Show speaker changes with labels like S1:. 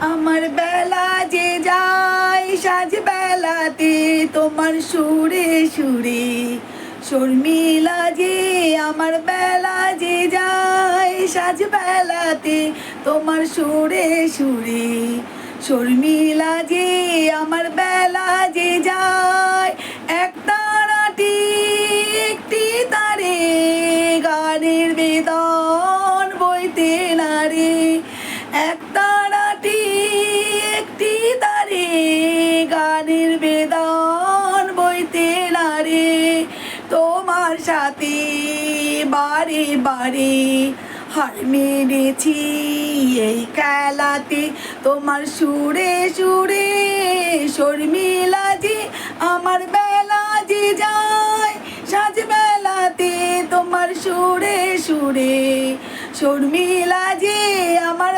S1: আমার বেলা যে যায়, সাজ বেলাতে তোমার সুরে সুরে। শর্মিলা যে আমার বেলা যে যায়, সাজ বেলাতে তোমার সুরে সুরে। শর্মিলা যে আমার বেলা যে যায়, এক তারাটি একটি তারে। গানের বেদন বইতে নারে, এক তারাটি বেদন বইতে নারে তোমার সাথে বারে বারে হার মেরেছি এই খেলাতে। তোমার সুরে সুরে শর্মিলা যে, আমার বেলা যে যায় সাজ বেলাতে তোমার সুরে সুরে শর্মিলা যে, আমার